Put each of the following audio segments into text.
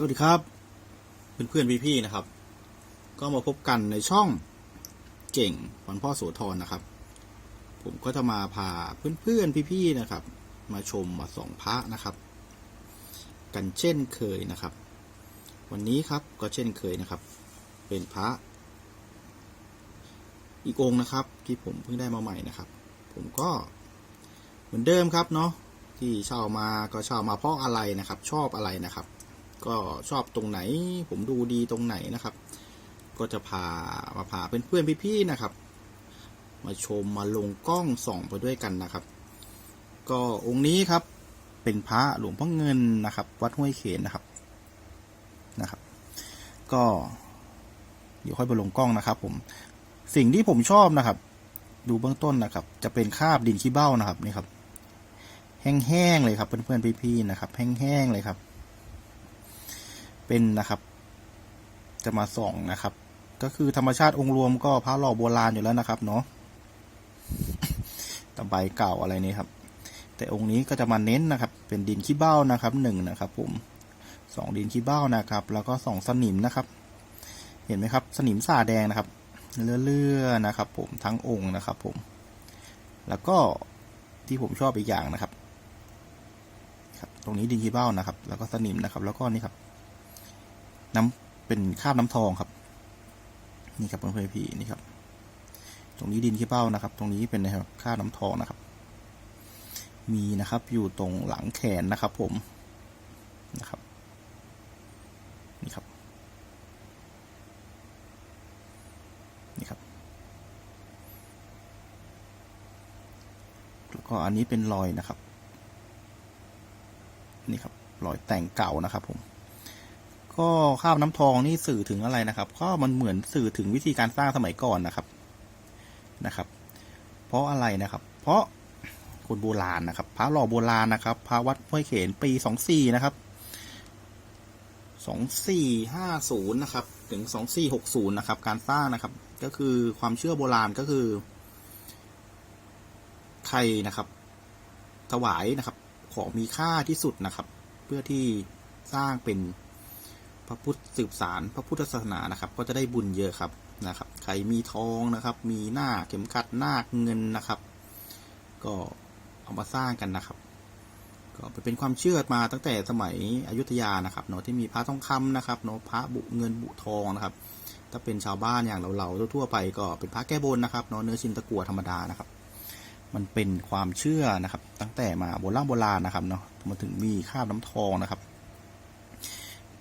สวัสดีครับ เพื่อนเพื่อนๆพี่ๆนะครับ ก็มาพบกันในช่องเก่งวันพ่อโสธรนะครับ ผมก็จะมาพาเพื่อนเพื่อนๆพี่ๆนะครับ มาชมมาส่องพระนะครับ กันเช่นเคยนะครับ วันนี้ครับก็เช่นเคยนะครับ เป็นพระ อีกองค์นะครับ ที่ผมเพิ่งได้มาใหม่นะครับ ผมก็เหมือนเดิมครับเนาะที่เช่ามาก็เช่ามาเพราะอะไรนะครับ ชอบอะไรนะครับ ก็ชอบตรงไหน ผมดูดีตรงไหนนะครับ ก็จะพามาพาเพื่อนๆพี่ๆนะครับ มาชมมาลงกล้องส่องไปด้วยกันนะครับ ก็องค์นี้ครับเป็นพระหลวงพ่อเงินนะครับ วัดห้วยเขนนะครับนะครับ ก็เดี๋ยวค่อยไปลงกล้องนะครับ ผมสิ่งที่ผมชอบนะครับ ดูเบื้องต้นนะครับ จะเป็นคราบดินขี้เบ้านะครับนี่ครับ แห้งๆเลยครับเพื่อนๆพี่ๆนะครับ แห้งๆเลยครับ เป็นนะครับ จะมาส่องนะครับ ก็คือธรรมชาติองค์รวมก็พระหล่อโบราณอยู่แล้วนะครับเนาะตะไบเก่าอะไรนี้ครับ แต่องค์นี้ก็จะมาเน้นนะครับ เป็นดินขี้เบ้านะครับหนึ่งนะครับ ผมสองดินขี้เบ้านะครับ แล้วก็สองสนิมนะครับ เห็นไหมครับ สนิมสาแดงนะครับเลื่อๆนะครับ ผมทั้งองค์นะครับ ผม แล้วก็ที่ผมชอบอีกอย่างนะครับ ครับ ตรงนี้ดินขี้เบ้านะครับ แล้วก็สนิมนะครับ แล้วก็นี่ครับ น้ำเป็นคาบน้ำทองครับ นี่ครับเพื่อนๆพี่นี่ครับ ตรงนี้ดินขี้เบ้านะครับ ตรงนี้เป็นนะครับคาบน้ำทองนะครับ มีนะครับอยู่ตรงหลังแขนนะครับ ผมนะครับนี่ครับนี่ครับ แล้วก็อันนี้เป็นรอยนะครับ นี่ครับรอยแต่งเก่านะครับผม ก็คราบน้ำทองนี่สื่อถึงอะไรนะครับ ก็มันเหมือนสื่อถึงวิธีการสร้างสมัยก่อนนะครับนะครับ เพราะอะไรนะครับ เพราะคนโบราณนะครับ พระหล่อโบราณนะครับพระวัดห้วยเขนปีสองสี่นะครับสองสี่ห้าศูนย์นะครับ ถึงสองสี่หกศูนย์นะครับ การสร้างนะครับ ก็คือความเชื่อโบราณก็คือ ใครนะครับ ถวายนะครับ ของมีค่าที่สุดนะครับ เพื่อที่สร้างเป็น พระพุทธสืบสารพระพุทธศาสนานะครับ ก็จะได้บุญเยอะครับนะครับ ใครมีทองนะครับ มีหน้าเข็มขัดหน้าเงินนะครับ ก็เอามาสร้างกันนะครับ ก็เป็นความเชื่อมาตั้งแต่สมัยอยุธยานะครับเนาะที่มีพระทองคำนะครับเนาะพระบุเงินบุทองนะครับ ถ้าเป็นชาวบ้านอย่างเราๆทั่วไปก็เป็นพระแก้บนนะครับเนาะเนื้อชินตะกัวธรรมดานะครับ มันเป็นความเชื่อนะครับ ตั้งแต่มาโบราณโบราณนะครับเนาะมาถึงมีคราบน้ำทองนะครับ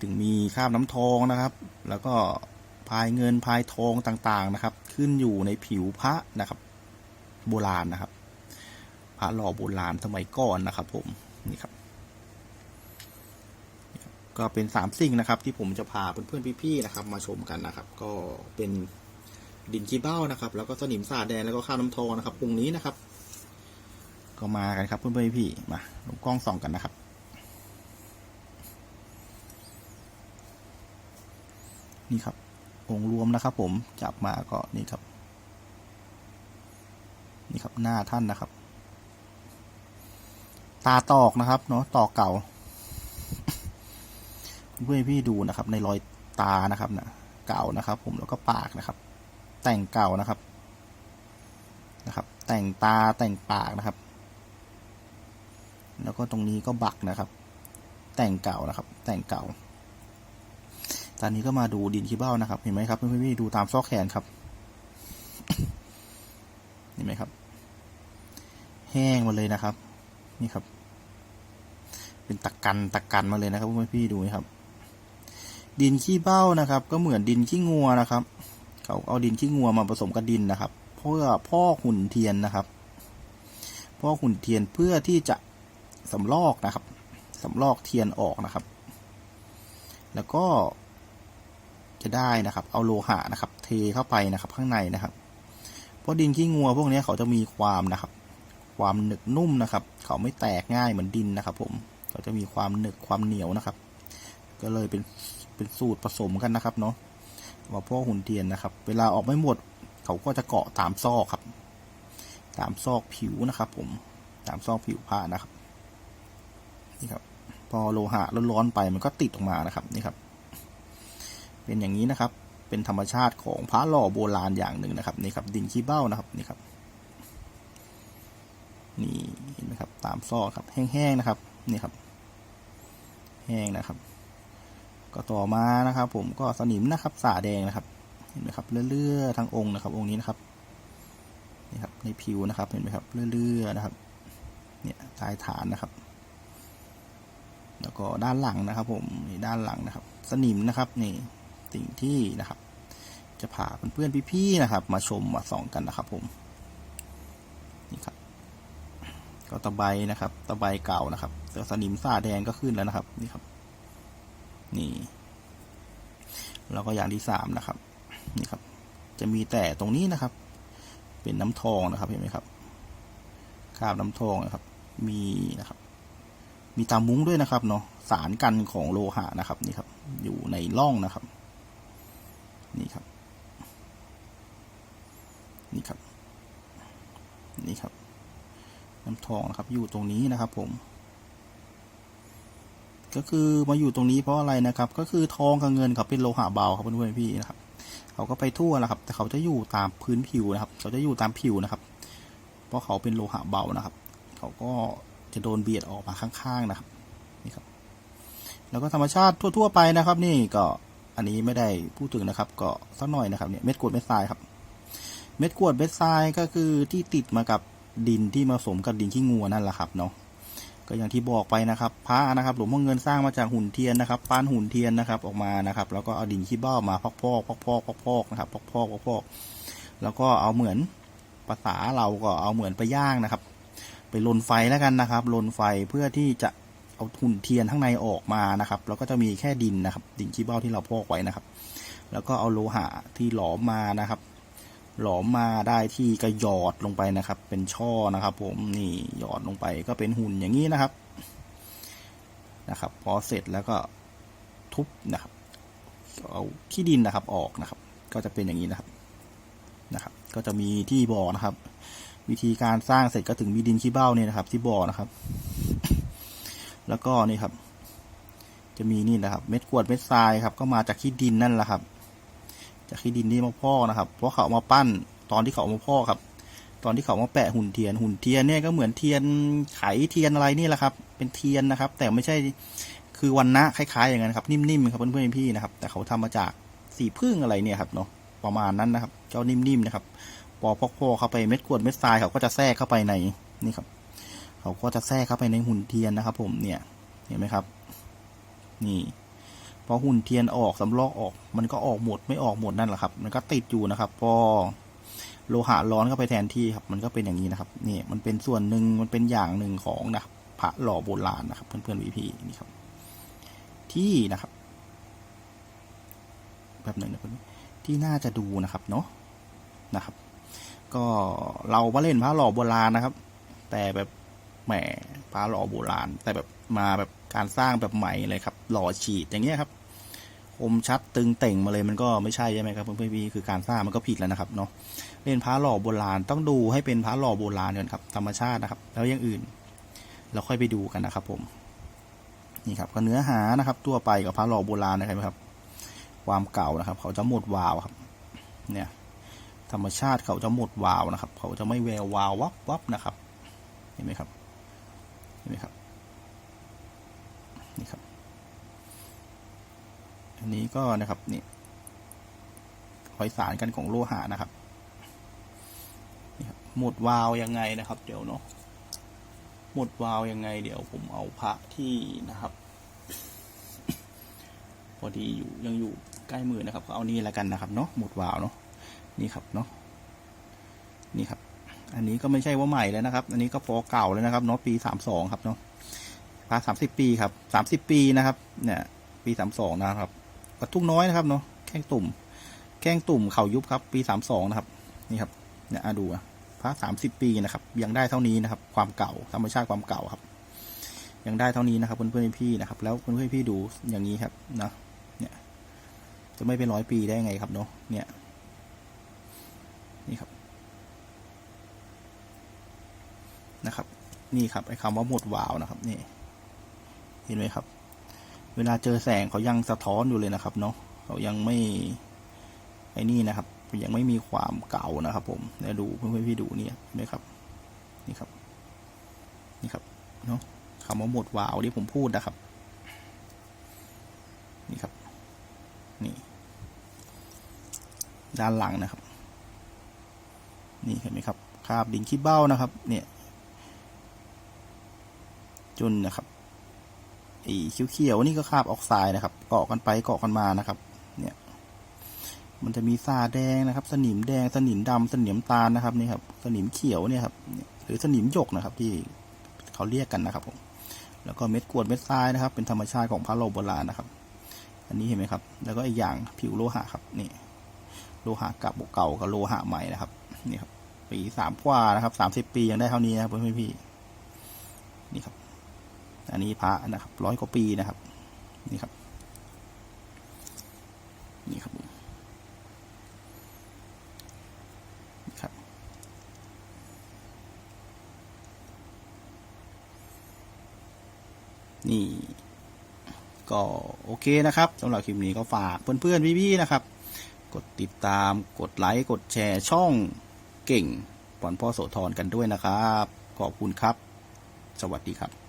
ถึงมีคราบน้ำทองนะครับ แล้วก็พายเงินพายทองต่างๆนะครับ ขึ้นอยู่ในผิวพระนะครับ โบราณนะครับ พระหล่อโบราณสมัยก่อนนะครับ ผมนี่ครับ ก็เป็นสามสิ่งนะครับ ที่ผมจะพาเพื่อนๆพี่ๆนะครับ มาชมกันนะครับ ก็เป็นดินขี้เบ้านะครับ แล้วก็สนิมสาดแดงแล้วก็ข้าวน้ำทองนะครับตรงนี้นะครับ ก็มากันครับเพื่อนๆพี่ๆมาลงกล้องส่องกันนะครับ นี่ครับ องค์รวมนะครับ ผมจับมาก็นี่ครับ นี่ครับหน้าท่านนะครับ ตาตอกนะครับ เนาะตอกเก่าเพื่อพี่ดูนะครับ ในรอยตานะครับนะเก่านะครับ ผมแล้วก็ปากนะครับ แต่งเก่านะครับนะครับ แต่งตาแต่งปากนะครับ แล้วก็ตรงนี้ก็บักนะครับ แต่งเก่านะครับ แต่งเก่า ตอนนี้ก็มาดูดินขี้เบ้านะครับ เห็นไหมครับเพื่อนๆดูตามซอกแขนครับ เห็นไหมครับ แห้งมาเลยนะครับ นี่ครับ เป็นตะกันตะกันมาเลยนะครับเพื่อนๆพี่ดูนะครับ ดินขี้เบ้านะครับ ก็เหมือนดินขี้งัวนะครับ เขาเอาดินขี้งัวมาผสมกับดินนะครับ เพื่อพ่อหุ่นเทียนนะครับพ่อหุ่นเทียนเพื่อที่จะสำลอกนะครับสำลอกเทียนออกนะครับ แล้วก็ จะได้นะครับ เอาโลหะนะครับ เทเข้าไปนะครับข้างในนะครับ เพราะดินขี้งัวพวกนี้เขาจะมีความนะครับ ความหนึบนุ่มนะครับ เขาไม่แตกง่ายเหมือนดินนะครับ ผมเขาจะมีความหนึบความเหนียวนะครับ ก็เลยเป็นเป็นสูตรผสมกันนะครับเนาะว่าพ่อหุ่นเทียนนะครับ เวลาออกไม่หมด เขาก็จะเกาะตามซอกครับ ตามซอกผิวนะครับ ผมตามซอกผิวผ้านะครับนี่ครับ พอโลหะร้อนๆไปมันก็ติดออกมานะครับนี่ครับ เป็นอย่างนี้นะครับ เป็นธรรมชาติของพระหล่อโบราณอย่างหนึ่งนะครับนี่ครับดินขี้เบ้านะครับนี่ครับนี่เห็นไหมครับตามซอกครับแห้งๆนะครับนี่ครับ แห้งนะครับ ก็ต่อมานะครับ ผมก็สนิมนะครับสาแดงนะครับ เห็นไหมครับเลื่อยๆทั้งองค์นะครับ องค์นี้นะครับนี่ครับในผิวนะครับเห็นไหมครับเลื่อยๆนะครับ เนี่ยใต้ฐานนะครับ แล้วก็ด้านหลังนะครับ ผมนี่ด้านหลังนะครับ สนิมนะครับนี่ สิ่งที่นะครับ จะพาเพื่อนๆพี่ๆนะครับ มาชมมาส่องกันนะครับ ผมนี่ครับ ก็ตะไบนะครับ ตะไบเก่านะครับแต่สนิมฝ้าแดงก็ขึ้นแล้วนะครับ นี่ครับ นี่ แล้วก็อย่างที่สามนะครับ นี่ครับ จะมีแต่ตรงนี้นะครับ เป็นน้ำทองนะครับเห็นไหมครับคราบน้ำทองนะครับ มีนะครับ มีตามุ้งด้วยนะครับเนาะสารกันของโลหะนะครับนี่ครับ อยู่ในร่องนะครับ นี่ครับ นี่ครับ นี่ครับ น้ำทองนะครับ อยู่ตรงนี้นะครับ ผม ก็คือมาอยู่ตรงนี้เพราะอะไรนะครับ ก็คือทองกับเงินเขาเป็นโลหะเบาครับเพื่อนๆพี่นะครับ เขาก็ไปทั่วนะครับ แต่เขาจะอยู่ตามพื้นผิวนะครับ เขาจะอยู่ตามผิวนะครับ เพราะเขาเป็นโลหะเบานะครับ เขาก็จะโดนเบียดออกมาข้างๆนะครับ นี่ครับ แล้วก็ธรรมชาติทั่ว ๆ ไปนะครับ นี่ก็ อันนี้ไม่ได้พูดถึงนะครับก็สักหน่อยนะครับเนี่ยเม็ดกรวดเม็ดทรายครับ เม็ดกรวดเม็ดทรายก็คือที่ติดมากับดินที่ผสมกับดินขี้งัวนั่นแหละครับเนาะก็อย่างที่บอกไปนะครับพระนะครับ หลวงพ่อเงินสร้างมาจากหุ่นเทียนนะครับปั้นหุ่นเทียนนะครับออกมานะครับ แล้วก็เอาดินขี้เบ้ามาพอกพอกพอกพอกพอกพอกนะครับพอกพอกพอกพอกแล้วก็เอาเหมือนภาษาเราก็เอาเหมือนไปย่างนะครับ ไปลนไฟแล้วกันนะครับลนไฟเพื่อที่จะ เอาหุ่นเทียนข้างในออกมานะครับ แล้วก็จะมีแค่ดินนะครับ ดินขี้เบ้าที่เราพอกไว้นะครับ แล้วก็เอาโลหะที่หลอมมานะครับ หลอมมาได้ที่ก็หยอดลงไปนะครับ เป็นช่อนะครับ ผมนี่หยอดลงไปก็เป็นหุ่นอย่างนี้นะครับนะครับ พอเสร็จแล้วก็ทุบนะครับ เอาขี้ดินนะครับออกนะครับ ก็จะเป็นอย่างนี้นะครับนะครับ ก็จะมีที่บ่อนะครับ วิธีการสร้างเสร็จก็ถึงมีดินขี้เบ้าเนี่ยนะครับ ที่บ่อนะครับ แล้วก็นี่ครับ จะมีนี่นะครับ เม็ดกวดเม็ดทรายครับ ก็มาจากขี้ดินนั่นแหละครับ จากขี้ดินที่มาพ่อกนะครับ เพราะเขาเอามาปั้นตอนที่เขาเอามาพ่อกครับ ตอนที่เขามาแปะหุ่นเทียน หุ่นเทียนเนี่ยก็เหมือนเทียนไขเทียนอะไรนี่แหละครับ เป็นเทียนนะครับ แต่ไม่ใช่คือวันนะคล้ายๆอย่างนั้นครับ นิ่มๆครับเพื่อนๆพี่นะครับ แต่เขาทำมาจากสีพึ่งอะไรเนี่ยครับเนาะประมาณนั้นนะครับ เจ้านิ่มๆนะครับ พอพอกพ่อเข้าไปเม็ดกวดเม็ดทรายเขาก็จะแทรกเข้าไปในนี่ครับ เขาก็จะแทรกเข้าไปในหุ่นเทียนนะครับ ผมเนี่ยเห็นไหมครับ นี่พอหุ่นเทียนออกสำลอกออก มันก็ออกหมดไม่ออกหมดนั่นแหละครับ มันก็ติดอยู่นะครับ พอโลหะร้อนเข้าไปแทนที่ครับ มันก็เป็นอย่างนี้นะครับ นี่มันเป็นส่วนหนึ่งมันเป็นอย่างหนึ่งของนะพระหล่อโบราณนะครับ เพื่อนๆวีพีนี่ครับ ที่นะครับแบบหนึ่งนะเพื่อนที่น่าจะดูนะครับเนาะนะครับ ก็เรามาเล่นพระหล่อโบราณนะครับ แต่แบบ แหมพระหล่อโบราณ แต่แบบมาแบบการสร้างแบบใหม่เลยครับ หล่อฉีดอย่างเงี้ยครับคมชัดตึงเต่งมาเลยมันก็ไม่ใช่ใช่ไหมครับเพื่อนพี่คือการสร้างมันก็ผิดแล้วนะครับเนาะเล่นพระหล่อโบราณต้องดูให้เป็นพระหล่อโบราณก่อนครับธรรมชาตินะครับ แล้วอย่างอื่น เราค่อยไปดูกันนะครับ ผม นี่ครับก็เนื้อหานะครับตัวไปกับพระหล่อโบราณนะครับ ความเก่านะครับ เขาจะหมดวาวครับ เนี่ย ธรรมชาติเขาจะหมดวาวนะครับ เขาจะไม่แวววาววับวับนะครับ เห็นไหมครับ นไหมครับ นี่ครับ อันนี้ก็นะครับนี่รอยสารกันของโลหะนะครับนี่ครับหมดวาวยังไงนะครับ เดี๋ยวเนาะหมดวาวยังไง เดี๋ยวผมเอาพระที่นะครับ พอดีอยู่ยังอยู่ใกล้มือนะครับก็เอานี่แล้วกันนะครับเนาะหมดวาวเนาะนี่ครับเนาะ อันนี้ก็ไม่ใช่ว่าใหม่แล้วนะครับ อันนี้ก็พอเก่าแล้วนะครับเนาะปีสามสองครับเนาะพระสามสิบปีครับสามสิบปีนะครับ เนี่ย ปีสามสองนะครับกระทุ่งน้อยนะครับเนาะแข้งตุ่ม แข้งตุ่มเข่ายุบครับ ปีสามสองนะครับ นี่ครับ เนี่ยดูอะพระสามสิบปีนะครับ ยังได้เท่านี้นะครับ ความเก่าธรรมชาติความเก่าครับ ยังได้เท่านี้นะครับเพื่อนๆพี่นะครับ แล้วเพื่อนๆพี่ดูอย่างนี้ครับนะเนี่ย จะไม่เป็นร้อยปีได้ไงครับเนาะเนี่ย นี่ครับ นะครับ นี่ครับไอ้คำว่าหมดวาวนะครับนี่ เห็นไหมครับ เวลาเจอแสงเขายังสะท้อนอยู่เลยนะครับ เนาะเขายังไม่ไอ้นี่นะครับ ยังไม่มีความเก่านะครับ ผมเดี๋ยวดูเพื่อนๆพี่ดูเนี่ยเห็นไหมครับ นี่ครับ นี่ครับเนาะคำว่าหมดวาวที่ผมพูดนะครับ นี่ครับ นี่ ด้านหลังนะครับ นี่เห็นไหมครับคราบดินขี้เบ้านะครับ เนี่ย จนนะครับไอ้เขียวๆนี่ก็คาบออกไซด์นะครับ เกาะกันไปเกาะกันมานะครับ เนี่ย มันจะมีซาแดงนะครับ สนิมแดงสนิมดำสนิมตาลนะครับนี่ครับ สนิมเขียวเนี่ยครับหรือสนิมหยกนะครับ ที่เขาเรียกกันนะครับผมแล้วก็เม็ดกวดเม็ดทรายนะครับ เป็นธรรมชาติของพระโลโบราณนะครับ อันนี้เห็นไหมครับ แล้วก็อีกอย่างผิวโลหะครับนี่โลหะกับเก่ากับโลหะใหม่นะครับนี่ครับปีสามกว่านะครับสามสิบปียังได้เท่านี้นะครับเพื่อนพี่ อันนี้พระนะครับร้อยกว่าปีนะครับนี่ครับนี่ครับนี่ครับ นี่ ก็โอเคนะครับสำหรับคลิปนี้ก็ฝากเพื่อนๆพี่ๆนะครับ กดติดตามกดไลค์กดแชร์ช่องเก่งปอนพ่อโสธรกันด้วยนะครับ ขอบคุณครับ สวัสดีครับ